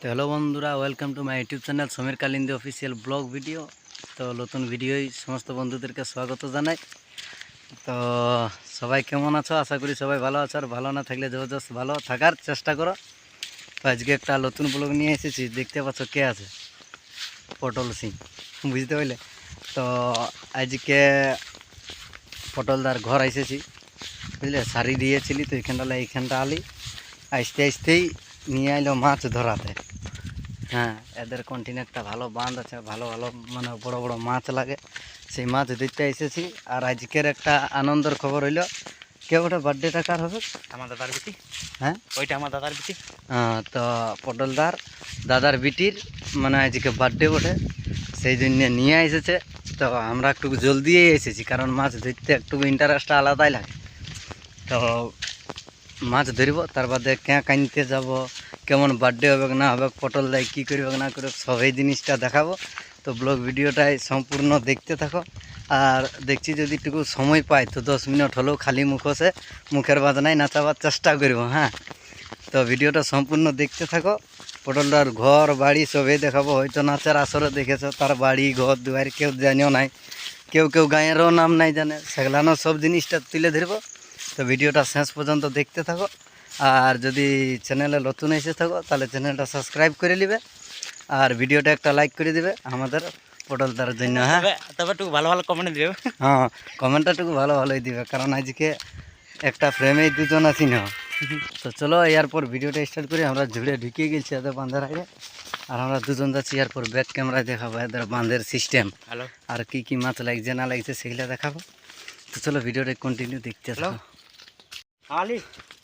তো হ্যালো বন্ধুরা welcome to my YouTube channel Samir Kalindi official blog video তো নতুন ভিডিওই সমস্ত বন্ধুদেরকে স্বাগত জানাই। তো সবাই কেমন আছো? আশা করি সবাই ভালো আছো। আর ভালো না থাকলে জবরদস্ত ভালো থাকার চেষ্টা করো। তো আজকে একটা নতুন ব্লগ নিয়ে এসেছি, দেখতে পাচ্ছ কে আছে? পটল সিং, বুঝতে পারলে? তো আজকে পটলদার ঘর এসেছি, বুঝলে? শাড়ি দিয়েছিলি তো এখানটা এইখানটা আলি। আসতে আসতেই নিয়ে এলো মাছ ধরাতে। হ্যাঁ। এদের কন্টিনে একটা ভালো বাঁধ আছে ভালো ভালো মানে বড় বড় মাছ লাগে। সেই মাছ দেখতে এসেছি আর আজকের একটা আনন্দের খবর হইল। কে ওটা বার্থডেটা কার হবে? আমার দাদার বিটি। হ্যাঁ? ওইটা আমার দাদার বিটি। হ্যাঁ, তো পটলদার দাদার বিটির মানে আজকে বার্থডে বটে। সেই জন্য নিয়ে এসেছে। তো আমরা একটু জলদি এসেছি কারণ মাছ ধরতে একটু ইন্টারেস্টটা আলাদাই লাগে। তো মাছ ধরব, তার বাদে ক্যাঁ কানতে যাব, কেমন বার্থডে হবে না হবে পটল দেয়, কী করবে না করবে সব এই জিনিসটা দেখাবো। তো ব্লগ ভিডিওটাই সম্পূর্ণ দেখতে থাকো। আর দেখছি যদি একটু সময় পাই, তো দশ মিনিট হলেও খালি মুখোসে মুখের বাজনায় নাচাবার চেষ্টা করব হ্যাঁ। তো ভিডিওটা সম্পূর্ণ দেখতে থাকো। পটলটার ঘর, বাড়ি সবই দেখাবো, হয়তো নাচের আসরে দেখেছ, তার বাড়ি, ঘর, দুয়ার, কেউ জানিও নাই, কেউ কেউ গাঁয়েরও নাম নাই জানে, সেগুলানো সব জিনিসটা তুলে ধরবো। তো ভিডিওটা শেষ পর্যন্ত দেখতে থাকো। আর যদি চ্যানেলে নতুন এসে থাকো তাহলে চ্যানেলটা সাবস্ক্রাইব করে নিবে। আর ভিডিওটা একটা লাইক করে দিবে আমাদের পটলদার জন্য হ্যাঁ? তবে একটু ভালো ভালো কমেন্ট দিবে। হ্যাঁ কমেন্টটা একটু ভালো ভালোই দিবে কারণ আজকে একটা ফ্রেমেই দুজন আছি না। তো চলো এরপর ভিডিওটা স্টার্ট করি। আমরা ঝুড়ে ঢুকে গেছি এদের বাঁধের আগে। আর আমরা দুজন যাচ্ছি এরপর ব্যাক ক্যামেরায় দেখাবো এদের বাঁধের সিস্টেম আর কি কি মাছ লাগছে না লাগছে সেগুলো দেখাবো। তো চলো ভিডিওটা কন্টিনিউ দেখতে Hello?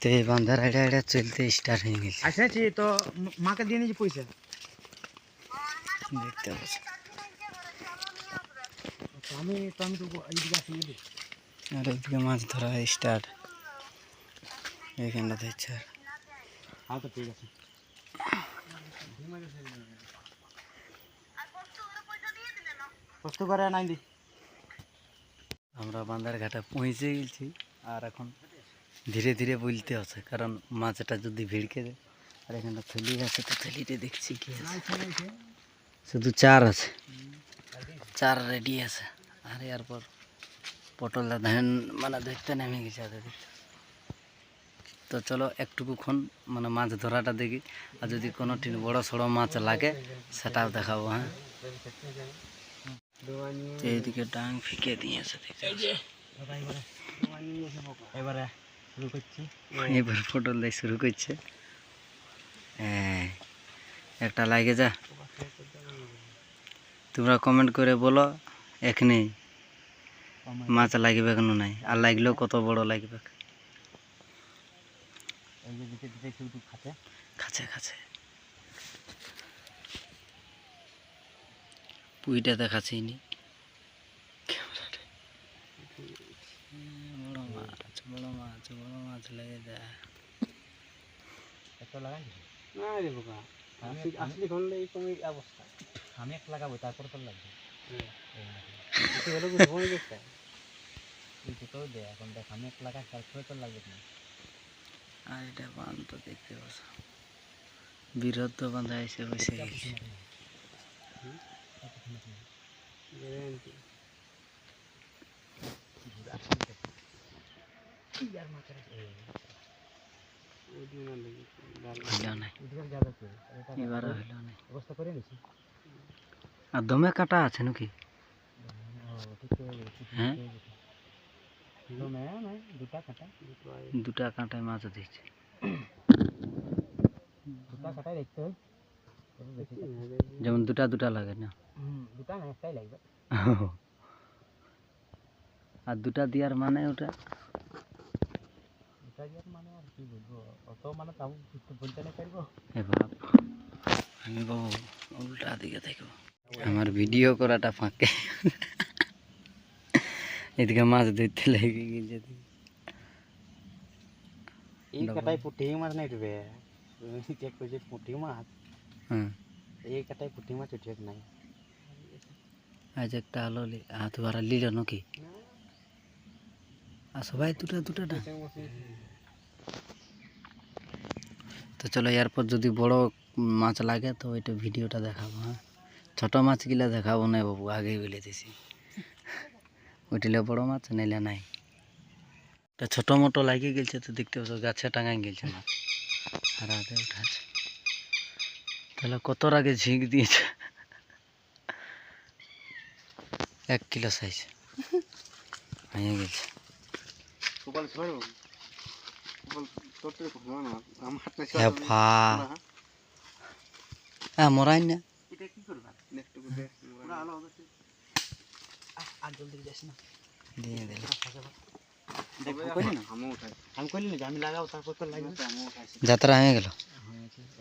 তো এই আইডা আইডা চলতে স্টার্ট হয়ে গেছে। আসেছি তো মাকে দিয়ে নিয়েছি পয়সা। দেখতে পাচ্ছি। আমি তো আমি তো এইদিকে আসি আর এদিকে মাছ ধরা স্টার্ট এইখানটা দেখছে আর তো ঠিক আছে। কষ্ট করে নাই দি। আমরা বান্দার ঘাটে পৌঁছে গেছি আর এখন ধীরে ধীরে বলতে আছে কারণ মাছটা যদি ভিড়কে দেয়, আর এখানটা থলি আছে, তো থলিতে দেখছি কি আছে। শুধু চার আছে, চার রেডি আছে। আর এরপর পটলটা ধান মানে দেখতে নেমে গেছে দেখতে তো চলো একটুকুক্ষণ মানে মাছ ধরাটা দেখি, আর যদি কোনো বড় সড়ো মাছ লাগে, সেটাও দেখাবো হ্যাঁ। এইদিকে ডাং ফিকে দিয়েছে এবারে। শুরু করছি? এবার পটল দেয় শুরু করছে। হ্যাঁ একটা লাগে যা। তোমরা কমেন্ট করে বলো এখনই মাছ লাগবে কেন নাই। আর লাগলেও কত বড় লাগবে। কাছে কাছে পুইটা দেখাচ্ছি নি বড় মাছ মাছ বড় মাছ লেগে যায়। এত লাগাই না রে বাবা আসলি ঘণ্টা এই সময় অবস্থা। আমি এক লাগাবো তারপর তোর লাগবে। তো দে এখন দেখ আমি এক লাগাই তারপরে তোর লাগবে না আর এটা বান তো দেখতে পাচ্ছ। বিরদ্ধ বান্ধা এসে বসে গেছে। হইল নাই এবারও হইল নাই অবস্থা করে নিছি আর দমে কাটা আছে নাকি হ্যাঁ দুটা কাটা দুটা কাঁটায় মাছ দিচ্ছে দুটা কাটাই দেখতে হয় যেমন দুটা দুটা লাগে না দুটা না একটাই লাগবে আর দুটা দেওয়ার মানে ওটা উল্টা দিকে থাকব আমার ভিডিও করাটা ফাঁকে এদিকে মাছ ধরতে লেগে গেছে এই কাটাই পুঁটি মাছ নাই উঠবে চেক করছে পুঁটি মাছ হ্যাঁ এই কাটাই পুঁটি মাছ উঠবে নাই আজ একটা আলো লি- হাত ভরা লিল নাকি আর সবাই দুটা দুটা না। তো চলো এরপর যদি বড় মাছ লাগে, তো ওইটা ভিডিওটা দেখাবো হ্যাঁ। ছোটো মাছগুলা দেখাবো না বাবু, আগেই বলে দিছি। ওইটিলে বড় মাছ, নাইলে নাই। তা ছোটো মোটো লাগিয়ে গেছে তো দেখতে পাচ্ছ, গাছে টাঙাই গেছে মাছ। আর হাতে উঠাছে তাহলে কত আগে ঝিঁক দিয়েছে? এক কিলো সাইজ হয়ে গেছে কপাল ছড়ো কপাল তোরতে না না আমার হাতটা হ্যাঁ ভা হ্যাঁ মরাই না এটা কি করবা একটু করে পুরো আলো হবে আর জলদি যাস না দিয়ে দিল দেখো কইলি না আমি উঠাই আমি কইলি না যে আমি লাগাও তারপর তো লাগবে আমি উঠাইছি যাত্রা হয়ে গেল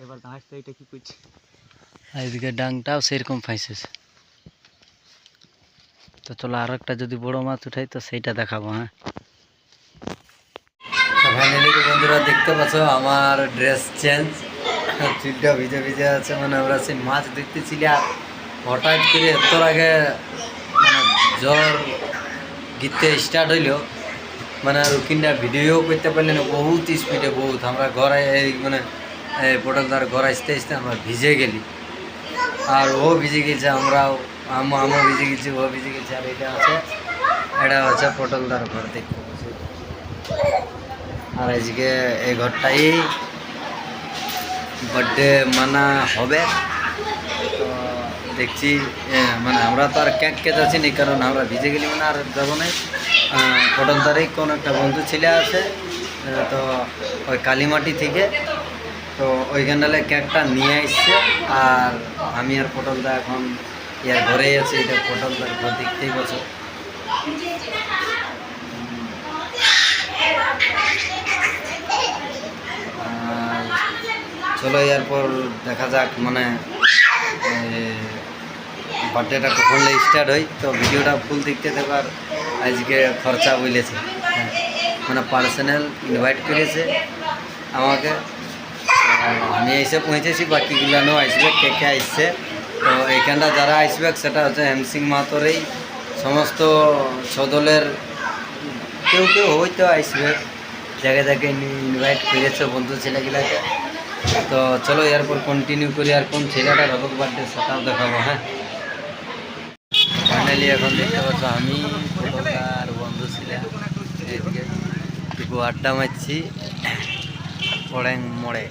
এবার দাঁড়াস তো এটা কি করছে আর এদিকে ডাংটাও সেরকম ফাঁসেছে তো চলো আর একটা যদি বড় মাছ উঠাই তো সেইটা দেখাবো হ্যাঁ ফাইনালি বন্ধুরা দেখতে পাচ্ছ, আমার ড্রেস চেঞ্জ চুলটা ভিজে ভিজে আছে মানে আমরা সেই মাছ দেখতেছিলি আর হঠাৎ করে এত আগে মানে জ্বর গীতে স্টার্ট হইল। মানে রুকিনটা ভিডিও করতে পারলে না বহুত স্পিডে বহুত। আমরা ঘরে এই মানে এই পটলদার ঘর আসতে আসতে আমরা ভিজে গেলি। আর ও ভিজে গেছে, আমরাও আমও আমও ভিজে গেছি, ও ভিজে গেছে, আর এটা আছে এটা আছে হচ্ছে পটলদার ঘর, দেখতে আর আজকে এই ঘরটাই বার্থডে মানা হবে। তো দেখছি মানে আমরা তো আর ক্যাক কে যাচ্ছি নি কারণ আমরা ভিজে গেলি মানে আর যাব না পটলদারেই কোন একটা বন্ধু ছেলে আছে তো ওই কালীমাটি থেকে, তো ওইখানটালে কেকটা নিয়ে আসছে। আর আমি আর পটলদা এখন ইয়ার ঘরেই আছি, এটা পটলদার ঘর দেখতেই পাচ্ছ। চলো এরপর দেখা যাক মানে বার্থডেটা কখন স্টার্ট হয় তো ভিডিওটা ফুল দেখতে থাকার আজকে খরচা বলেছে। হ্যাঁ, মানে পার্সোনাল ইনভাইট করেছে আমাকে। আমি এসে পৌঁছেছি বাকিগুলানো আসবে কে কে আসছে। তো এইখানটা যারা আসবে সেটা হচ্ছে হেমসিং মাতরেই। সমস্ত সদলের কেউ কেউ হয়তো আসবে। জায়গায় জায়গায় ইনভাইট করেছে বন্ধু ছেলেগুলাকে। তো চলো এরপর কন্টিনিউ করি আর কোন ছেলেটা রবক বার্থডে সেটাও দেখাবো হ্যাঁ? ফাইনালি এখন দেখতে পাচ্ছ আমি আর বন্ধু ছিলাম আড্ডা মারছি পড়েং মোড়ে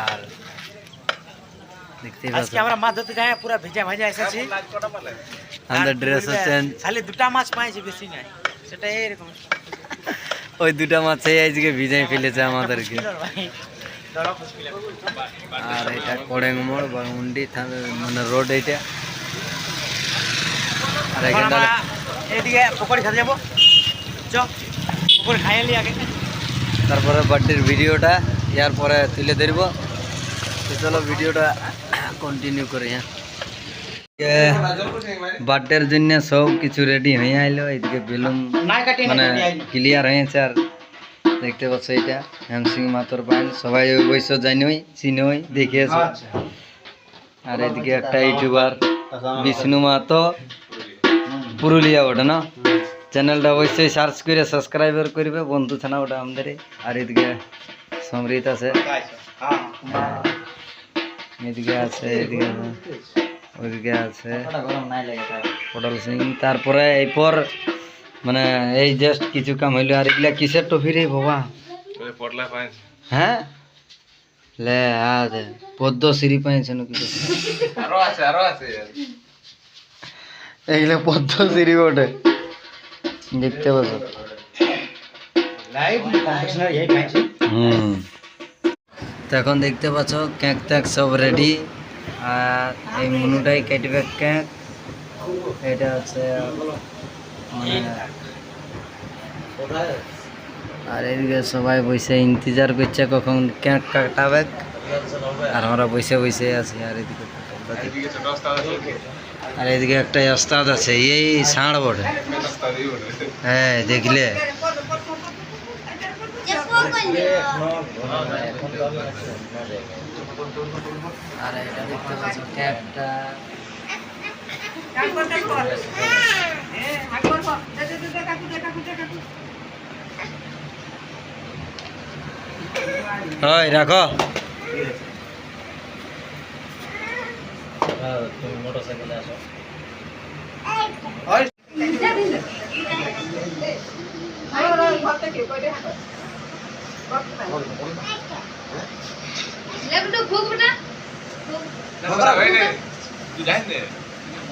আর দেখতেই পাচ্ছ। আমরা মাছ ধরতে যাই পুরো ভেজা ভেজা এসেছি। আমাদের ড্রেস হচ্ছে খালি দুটা মাছ পাইছি বেশি নাই। সেটা এরকম। ওই দুটা মাছই আজকে ভিজাই ফেলেছে আমাদেরকে। আর এটা কড়েং মোড় বাগুন্ডি থানা- মানে রোড এইটা। আর এখানটা এদিকে পকোড়ি খেতে যাব। চ পকোড়ি খাইয়ে নি আগে। তারপরে বার্থডের ভিডিওটা ইয়ার পরে তুলে ধরবো। চলো ভিডিওটা কন্টিনিউ করি হ্যাঁ। বার্থডের জন্য সব কিছু রেডি হয়ে আইলো এইদিকে বেলুন মানে ক্লিয়ার হয়েছে আর দেখতে পাচ্ছ এটা? হ্যামসিং মাতর পাইন সবাই বয়স জানোই চিনোই দেখিয়েছে আর এদিকে একটা ইউটিউবার বিষ্ণু মাতো পুরুলিয়া ওটা না? চ্যানেলটা অবশ্যই সার্চ করে সাবস্ক্রাইবার করবে বন্ধু থানা ওটা আমাদের। আর এদিকে সমৃত আছে। এদিকে আছে এদিকে আছে, ওইদিকে আছে। পটল সিং। তারপরে এরপর মানে এই জাস্ট কিছু কাম হইল আর এগুলা কিসের টফি রে বাবা? হ্যাঁ? লে আছে পদ্মশ্রী পাইছে নাকি এগুলো পদ্মশ্রী বটে। দেখতে পাচ্ছ? লাইভ কম্পিটিশনের এই খাইছি হুম। তো এখন দেখতে পাচ্ছ ক্যাঁক ট্যাক সব রেডি আর এই মনুটাই কাটবে ক্যাঁক এটা হচ্ছে আর এদিকে সবাই বসে ইন্তজার করছে কখন ক্যাঁক কাটাবে? আর আমরা বসে বসে আছি, আর এদিকে আর এদিকে একটা ওস্তাদ আছে, এই ষাঁড় বটে। হ্যাঁ দেখলে? আর এটা দেখতে পাচ্ছ, ক্যাপটা। হয় রাখো। মোটরসাইকেলে আসো লেবুটা ভুগটা ভুগটা তুই জানিস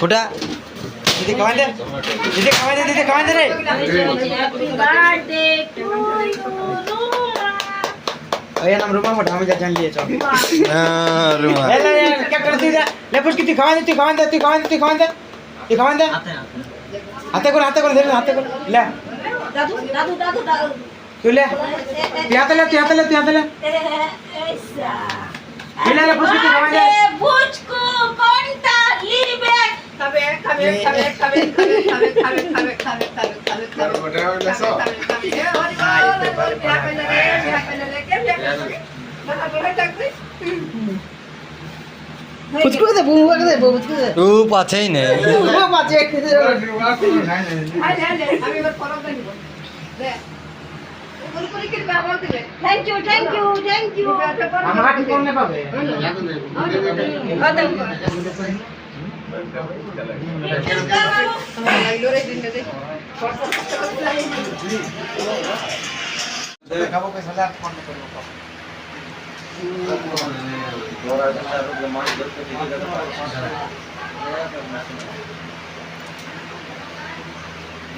फुटा। दीदी कहाँ दे। दीदी कहाँ दे दीदी कहाँ दे रे। अरे नाम रुमा फटा हम जा जान लिए चौक हाँ रुमा। ले ले क्या करती है? ले पुष्टि तू कहाँ दे तू कहाँ दे तू कहाँ दे तू कहाँ दे तू कहाँ दे। हाथे को हाथे को ले हाथे को ले। দাদু দাদু দাদু দাদু তুলে তিয়াতলে তিয়াতলে তিয়াতলে এসা তুলে রে রূপ আছেই না আমি thank you thank you thank you আমরা কি করতে পাবে দেখাবো পয়সা আর ফোন করব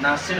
না ছিল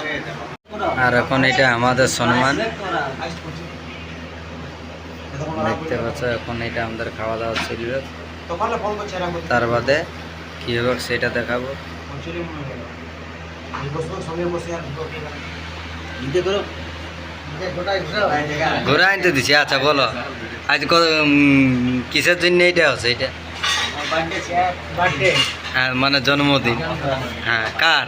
আর এখন এটা আমাদের সম্মান দেখতে পাচ্ছ এখন এটা আমাদের খাওয়া দাওয়া চলবে। এরা তার বাদে কি হবে সেটা দেখাবো। ঘোরা আনতে দিছি আচ্ছা বলো। আজ কিসের জন্য এটা হচ্ছে এটা? হ্যাঁ মানে জন্মদিন। হ্যাঁ কার?